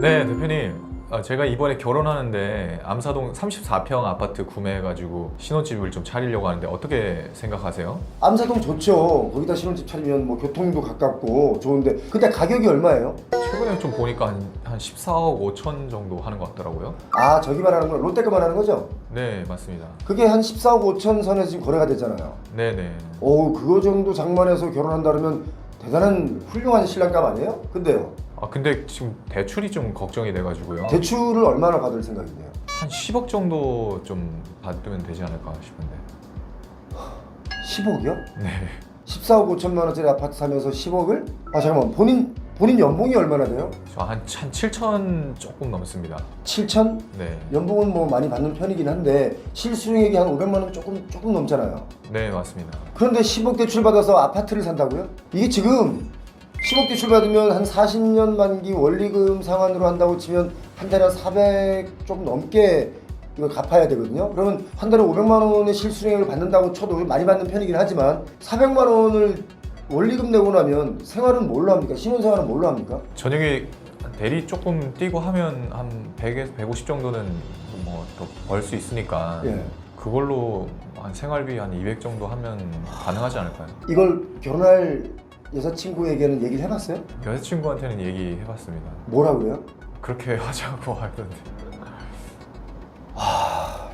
네, 대표님. 아, 제가 이번에 결혼하는데 암사동 34평 아파트 구매해가지고 신혼집을 좀 차리려고 하는데 어떻게 생각하세요? 암사동 좋죠. 거기다 신혼집 차리면 뭐 교통도 가깝고 좋은데 근데 가격이 얼마예요? 최근에 좀 보니까 한, 한 14억 5천 정도 하는 것 같더라고요. 아 저기 말하는 건 롯데가 말하는 거죠? 네, 맞습니다. 그게 한 14억 5천 선에서 지금 거래가 되잖아요. 네네. 오 그거 정도 장만해서 결혼한다 그러면 대단한 훌륭한 신랑감 아니에요? 근데요 아, 근데 지금 대출이 좀 걱정이 돼가지고요. 대출을 얼마나 받을 생각이에요? 한 10억 정도 좀 받으면 되지 않을까 싶은데. 10억이요? 네. 14억 5천만 원짜리 아파트 사면서 10억을? 아 잠깐만 본인 본인 연봉이 얼마나 돼요? 저한 한 7천 조금 넘습니다. 7천? 네. 연봉은 뭐 많이 받는 편이긴 한데 실수령액이 한 500만 원 조금 조금 넘잖아요. 네, 맞습니다. 그런데 10억 대출 받아서 아파트를 산다고요? 이게 지금 10억 대출 받으면 한 40년 만기 원리금 상환으로 한다고 치면 한 달에 한 400 조금 넘게 이걸 갚아야 되거든요. 그러면 한 달에 500만 원의 실수령액을 받는다고 쳐도 많이 받는 편이긴 하지만 400만 원을 원리금 내고 나면 생활은 뭘로 합니까? 신혼생활은 뭘로 합니까? 저녁에 대리 조금 뛰고 하면 한 100에서 150 정도는 뭐 더 벌 수 있으니까 예. 그걸로 한 생활비 한 200 정도 하면 가능하지 않을까요? 이걸 결혼할 여자친구에게는 얘기를 해봤어요? 여자친구한테는 얘기해봤습니다. 뭐라 그래요? 그렇게 하자고 하던데.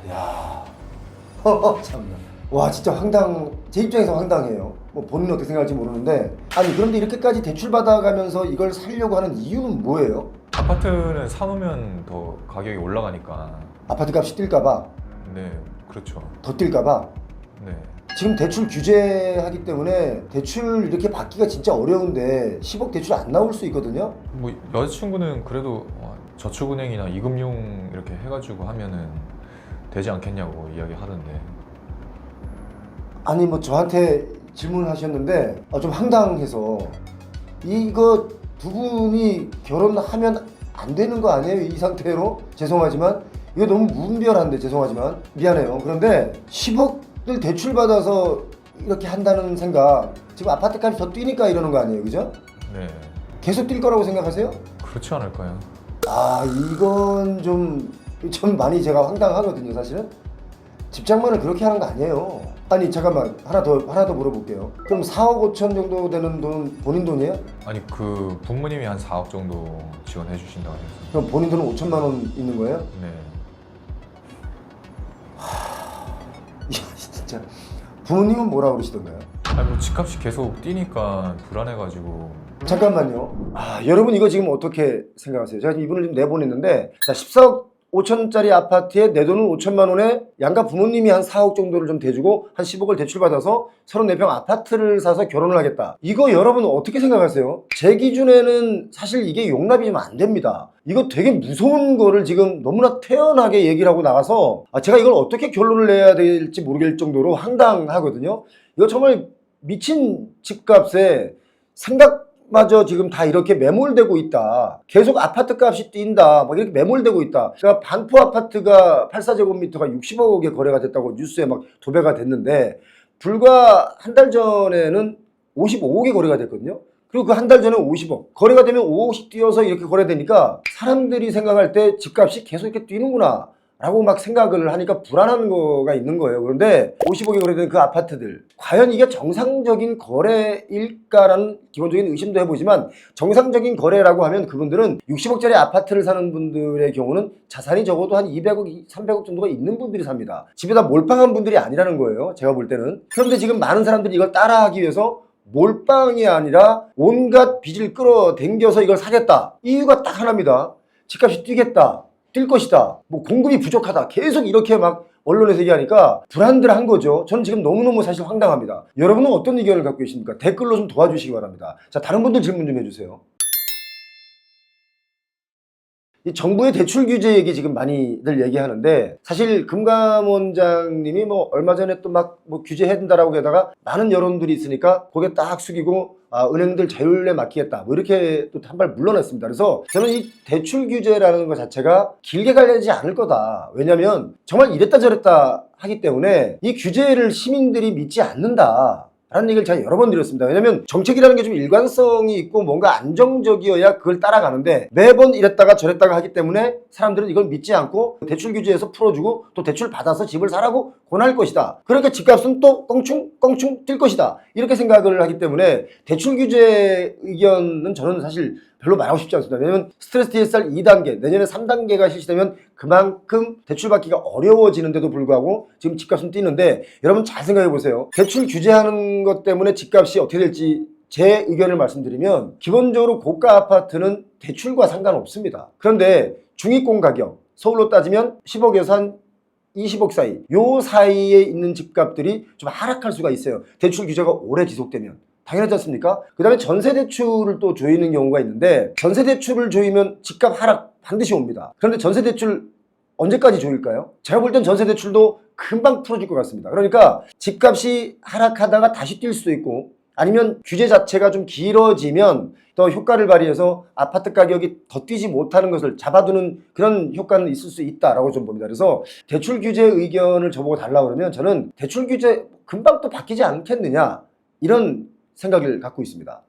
야, 허 참나. 와 진짜 황당. 제 입장에서 황당해요. 뭐 본인 은 어떻게 생각할지 모르는데 아니 그런데 이렇게까지 대출 받아가면서 이걸 살려고 하는 이유는 뭐예요? 아파트는 사놓으면 더 가격이 올라가니까. 아파트 값이 뛸까봐 네, 그렇죠. 더 뛸까봐. 네. 지금 대출 규제하기 때문에 대출 이렇게 받기가 진짜 어려운데 10억 대출 안 나올 수 있거든요. 뭐 여자친구는 그래도 어, 저축은행이나 이금융 이렇게 해가지고 하면은 되지 않겠냐고 이야기하던데. 아니 뭐 저한테 질문을 하셨는데 아, 좀 황당해서. 이거 두 분이 결혼하면 안 되는 거 아니에요? 이 상태로? 죄송하지만. 이거 너무 무분별한데 죄송하지만. 미안해요. 그런데 10억 을 대출 받아서 이렇게 한다는 생각 지금 아파트 값이 더 뛰니까 이러는 거 아니에요 그죠? 네. 계속 뛸 거라고 생각하세요? 그렇지 않을까요? 아 이건 좀, 좀 많이 제가 황당하거든요 사실은 집장만을 그렇게 하는 거 아니에요 아니 잠깐만 하나 더 하나 더 물어볼게요 그럼 4억 5천 정도 되는 돈 본인 돈이에요? 아니 그 부모님이 한 4억 정도 지원해 주신다고 해서. 그럼 본인 돈은 5천만 원 있는 거예요? 네. 진짜 부모님은 뭐라 그러시던가요? 아니 뭐 집값이 계속 뛰니까 불안해가지고 잠깐만요 아 여러분 이거 지금 어떻게 생각하세요? 제가 이분을 지금 내보냈는데 자 14억 5천짜리 아파트에 내 돈은 5천만 원에 양가 부모님이 한 4억 정도를 좀 대주고 한 10억을 대출받아서 34평 아파트를 사서 결혼을 하겠다. 이거 여러분 어떻게 생각하세요? 제 기준에는 사실 이게 용납이 좀 안 됩니다. 이거 되게 무서운 거를 지금 너무나 태연하게 얘기를 하고 나가서 아, 제가 이걸 어떻게 결론을 내야 될지 모르겠을 정도로 황당하거든요. 이거 정말 미친 집값에 생각 마저 지금 다 이렇게 매몰되고 있다. 계속 아파트 값이 뛴다. 막 이렇게 매몰되고 있다. 제가 반포 아파트가 84제곱미터가 60억에 거래가 됐다고 뉴스에 막 도배가 됐는데 불과 한 달 전에는 55억에 거래가 됐거든요. 그리고 그 한 달 전에 50억. 거래가 되면 5억씩 뛰어서 이렇게 거래되니까 사람들이 생각할 때 집값이 계속 이렇게 뛰는구나. 라고 막 생각을 하니까 불안한 거가 있는 거예요. 그런데 50억에 거래된 그 아파트들. 과연 이게 정상적인 거래일까라는 기본적인 의심도 해보지만 정상적인 거래라고 하면 그분들은 60억짜리 아파트를 사는 분들의 경우는 자산이 적어도 한 200억, 300억 정도가 있는 분들이 삽니다. 집에다 몰빵한 분들이 아니라는 거예요. 제가 볼 때는. 그런데 지금 많은 사람들이 이걸 따라하기 위해서 몰빵이 아니라 온갖 빚을 끌어당겨서 이걸 사겠다. 이유가 딱 하나입니다. 집값이 뛰겠다. 뛸 것이다. 뭐 공급이 부족하다. 계속 이렇게 막 언론에서 얘기하니까 불안들한 거죠. 저는 지금 너무너무 사실 황당합니다. 여러분은 어떤 의견을 갖고 계십니까? 댓글로 좀 도와주시기 바랍니다. 자, 다른 분들 질문 좀 해주세요. 이 정부의 대출 규제 얘기 지금 많이들 얘기하는데 사실 금감원장님이 뭐 얼마 전에 또 막 뭐 규제해야 된다라고 게다가 많은 여론들이 있으니까 고개 딱 숙이고 아, 은행들 자율에 맡기겠다 뭐 이렇게 또 한 발 물러났습니다. 그래서 저는 이 대출 규제라는 것 자체가 길게 가려지 않을 거다. 왜냐하면 정말 이랬다 저랬다 하기 때문에 이 규제를 시민들이 믿지 않는다. 라는 얘기를 제가 여러 번 드렸습니다. 왜냐면 정책이라는 게 좀 일관성이 있고 뭔가 안정적이어야 그걸 따라가는데 매번 이랬다가 저랬다가 하기 때문에 사람들은 이걸 믿지 않고 대출 규제에서 풀어주고 또 대출 받아서 집을 사라고 권할 것이다. 그러니까 집값은 또 껑충 껑충 뛸 것이다. 이렇게 생각을 하기 때문에 대출 규제 의견은 저는 사실 별로 말하고 싶지 않습니다. 왜냐면 스트레스 DSR 2단계, 내년에 3단계가 실시되면 그만큼 대출 받기가 어려워지는데도 불구하고 지금 집값은 뛰는데 여러분 잘 생각해 보세요. 대출 규제하는 것 때문에 집값이 어떻게 될지 제 의견을 말씀드리면 기본적으로 고가 아파트는 대출과 상관없습니다. 그런데 중위권 가격 서울로 따지면 10억에서 한 20억 사이 요 사이에 있는 집값들이 좀 하락할 수가 있어요. 대출 규제가 오래 지속되면 당연하지 않습니까? 그 다음에 전세 대출을 또 조이는 경우가 있는데 전세 대출을 조이면 집값 하락 반드시 옵니다. 그런데 전세 대출 언제까지 조일까요? 제가 볼 땐 전세 대출도 금방 풀어질 것 같습니다. 그러니까 집값이 하락하다가 다시 뛸 수도 있고 아니면 규제 자체가 좀 길어지면 더 효과를 발휘해서 아파트 가격이 더 뛰지 못하는 것을 잡아두는 그런 효과는 있을 수 있다라고 좀 봅니다. 그래서 대출 규제 의견을 저보고 달라고 그러면 저는 대출 규제 금방 또 바뀌지 않겠느냐 이런 생각을 갖고 있습니다.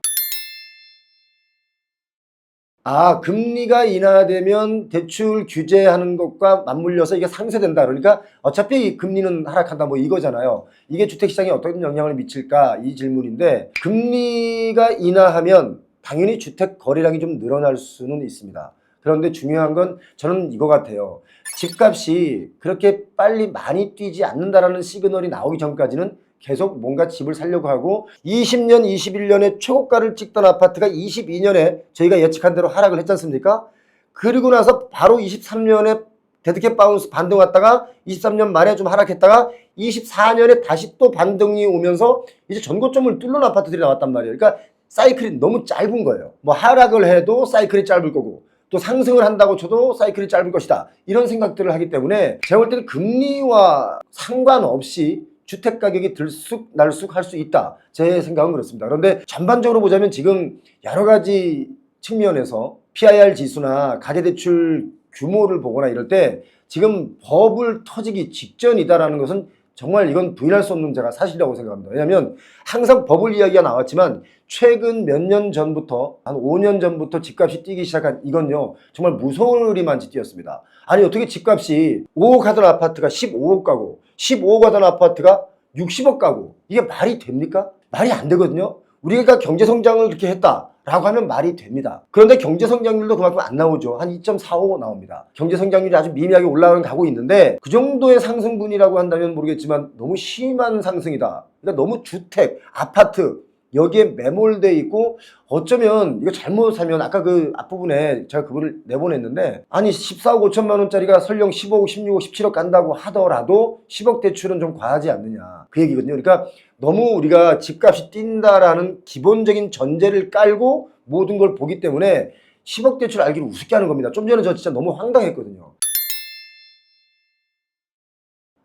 아, 금리가 인하되면 대출 규제하는 것과 맞물려서 이게 상쇄된다. 그러니까 어차피 금리는 하락한다. 뭐 이거잖아요. 이게 주택시장에 어떤 영향을 미칠까? 이 질문인데, 금리가 인하하면 당연히 주택 거래량이 좀 늘어날 수는 있습니다. 그런데 중요한 건 저는 이거 같아요. 집값이 그렇게 빨리 많이 뛰지 않는다라는 시그널이 나오기 전까지는 계속 뭔가 집을 살려고 하고 20년, 21년에 최고가를 찍던 아파트가 22년에 저희가 예측한 대로 하락을 했지 않습니까? 그리고 나서 바로 23년에 데드캣 바운스 반등 왔다가 23년 말에 좀 하락했다가 24년에 다시 또 반등이 오면서 이제 전고점을 뚫는 아파트들이 나왔단 말이에요. 그러니까 사이클이 너무 짧은 거예요. 뭐 하락을 해도 사이클이 짧을 거고 또 상승을 한다고 쳐도 사이클이 짧을 것이다. 이런 생각들을 하기 때문에 제가 볼 때는 금리와 상관없이 주택 가격이 들쑥 날쑥 할 수 있다. 제 생각은 그렇습니다. 그런데 전반적으로 보자면 지금 여러 가지 측면에서 PIR 지수나 가계대출 규모를 보거나 이럴 때 지금 버블 터지기 직전이다라는 것은 정말 이건 부인할 수 없는 제가 사실이라고 생각합니다. 왜냐하면 항상 버블 이야기가 나왔지만 최근 몇 년 전부터 한 5년 전부터 집값이 뛰기 시작한 이건요 정말 무서울리만치 뛰었습니다. 아니 어떻게 집값이 5억 하던 아파트가 15억 가고 15억 하던 아파트가 60억 가고 이게 말이 됩니까? 말이 안 되거든요. 우리가 경제 성장을 그렇게 했다 라고 하면 말이 됩니다. 그런데 경제 성장률도 그만큼 안 나오죠. 한 2.45 나옵니다. 경제 성장률이 아주 미미하게 올라가는 가고 있는데 그 정도의 상승분이라고 한다면 모르겠지만 너무 심한 상승이다. 그러니까 너무 주택, 아파트 여기에 매몰돼 있고 어쩌면 이거 잘못 사면 아까 그 앞부분에 제가 그거를 내보냈는데 아니 14억 5천만 원짜리가 설령 15억, 16억, 17억 간다고 하더라도 10억 대출은 좀 과하지 않느냐 그 얘기거든요. 그러니까 너무 우리가 집값이 뛴다라는 기본적인 전제를 깔고 모든 걸 보기 때문에 10억 대출 알기를 우습게 하는 겁니다. 좀 전에 저 진짜 너무 황당했거든요.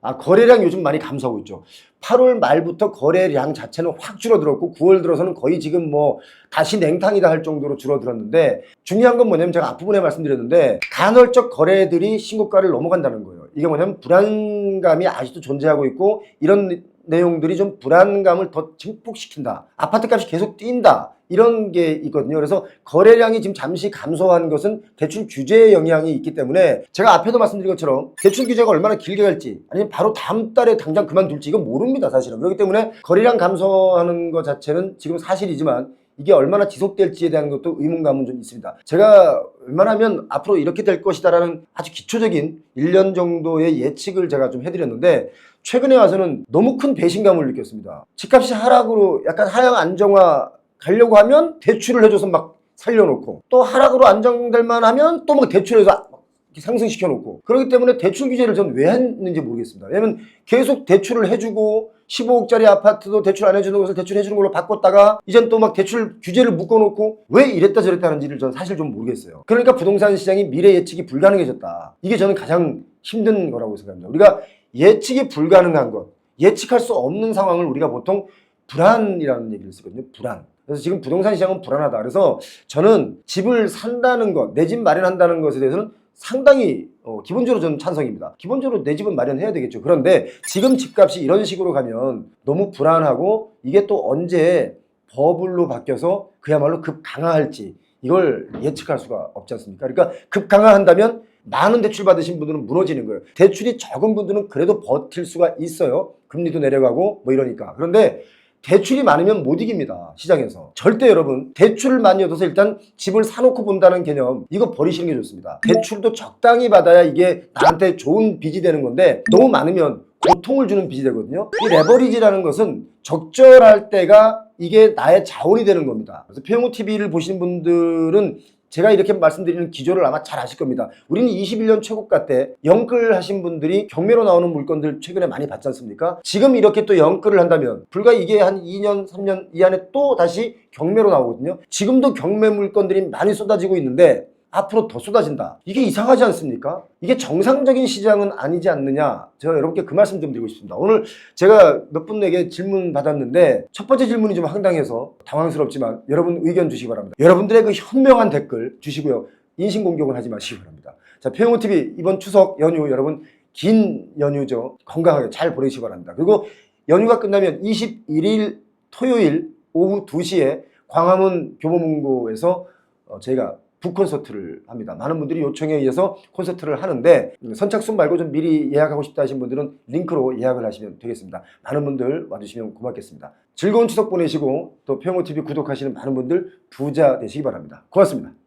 아, 거래량 요즘 많이 감소하고 있죠. 8월 말부터 거래량 자체는 확 줄어들었고 9월 들어서는 거의 지금 뭐 다시 냉탕이다 할 정도로 줄어들었는데 중요한 건 뭐냐면 제가 앞부분에 말씀드렸는데 간헐적 거래들이 신고가를 넘어간다는 거예요. 이게 뭐냐면 불안감이 아직도 존재하고 있고 이런 내용들이 좀 불안감을 더 증폭시킨다. 아파트 값이 계속 뛴다. 이런 게 있거든요. 그래서 거래량이 지금 잠시 감소한 것은 대출 규제의 영향이 있기 때문에 제가 앞에도 말씀드린 것처럼 대출 규제가 얼마나 길게 갈지 아니면 바로 다음 달에 당장 그만둘지 이건 모릅니다. 사실은. 그렇기 때문에 거래량 감소하는 것 자체는 지금 사실이지만 이게 얼마나 지속될지에 대한 것도 의문감은 좀 있습니다. 제가 웬만하면 앞으로 이렇게 될 것이다라는 아주 기초적인 1년 정도의 예측을 제가 좀 해드렸는데 최근에 와서는 너무 큰 배신감을 느꼈습니다. 집값이 하락으로 약간 하향 안정화 가려고 하면 대출을 해줘서 막 살려놓고 또 하락으로 안정될 만 하면 또 막 대출해서 상승시켜 놓고 그렇기 때문에 대출 규제를 저는 왜 했는지 모르겠습니다. 왜냐면 계속 대출을 해주고 15억짜리 아파트도 대출 안 해주는 것을 대출 해주는 걸로 바꿨다가 이젠 또 막 대출 규제를 묶어놓고 왜 이랬다 저랬다 하는지를 저는 사실 좀 모르겠어요. 그러니까 부동산 시장이 미래 예측이 불가능해졌다. 이게 저는 가장 힘든 거라고 생각합니다. 우리가 예측이 불가능한 것, 예측할 수 없는 상황을 우리가 보통 불안이라는 얘기를 쓰거든요. 불안. 그래서 지금 부동산 시장은 불안하다. 그래서 저는 집을 산다는 것, 내 집 마련한다는 것에 대해서는 상당히 어, 기본적으로 저는 찬성입니다. 기본적으로 내 집은 마련해야 되겠죠. 그런데 지금 집값이 이런 식으로 가면 너무 불안하고 이게 또 언제 버블로 바뀌어서 그야말로 급 강화할지 이걸 예측할 수가 없지 않습니까? 그러니까 급 강화한다면 많은 대출 받으신 분들은 무너지는 거예요. 대출이 적은 분들은 그래도 버틸 수가 있어요. 금리도 내려가고 뭐 이러니까. 그런데 대출이 많으면 못 이깁니다. 시장에서. 절대 여러분, 대출을 많이 얻어서 일단 집을 사놓고 본다는 개념, 이거 버리시는 게 좋습니다. 대출도 적당히 받아야 이게 나한테 좋은 빚이 되는 건데, 너무 많으면 고통을 주는 빚이 되거든요. 이 레버리지라는 것은 적절할 때가 이게 나의 자원이 되는 겁니다. 그래서 표영호 TV를 보시는 분들은 제가 이렇게 말씀드리는 기조를 아마 잘 아실 겁니다. 우리는 21년 최고가 때 영끌 하신 분들이 경매로 나오는 물건들 최근에 많이 봤지 않습니까? 지금 이렇게 또 영끌을 한다면 불과 이게 한 2년, 3년 이 안에 또 다시 경매로 나오거든요. 지금도 경매 물건들이 많이 쏟아지고 있는데 앞으로 더 쏟아진다. 이게 이상하지 않습니까? 이게 정상적인 시장은 아니지 않느냐. 제가 여러분께 그 말씀 좀 드리고 싶습니다. 오늘 제가 몇 분에게 질문 받았는데 첫 번째 질문이 좀 황당해서 당황스럽지만 여러분 의견 주시기 바랍니다. 여러분들의 그 현명한 댓글 주시고요. 인신공격을 하지 마시기 바랍니다. 자, 표영호 TV 이번 추석 연휴 여러분 긴 연휴죠. 건강하게 잘 보내시기 바랍니다. 그리고 연휴가 끝나면 21일 토요일 오후 2시에 광화문 교보문고에서 어, 저희가 북콘서트를 합니다. 많은 분들이 요청에 의해서 콘서트를 하는데 음, 선착순 말고 좀 미리 예약하고 싶다 하신 분들은 링크로 예약을 하시면 되겠습니다. 많은 분들 와주시면 고맙겠습니다. 즐거운 추석 보내시고 또 평호TV 구독하시는 많은 분들 부자 되시기 바랍니다. 고맙습니다.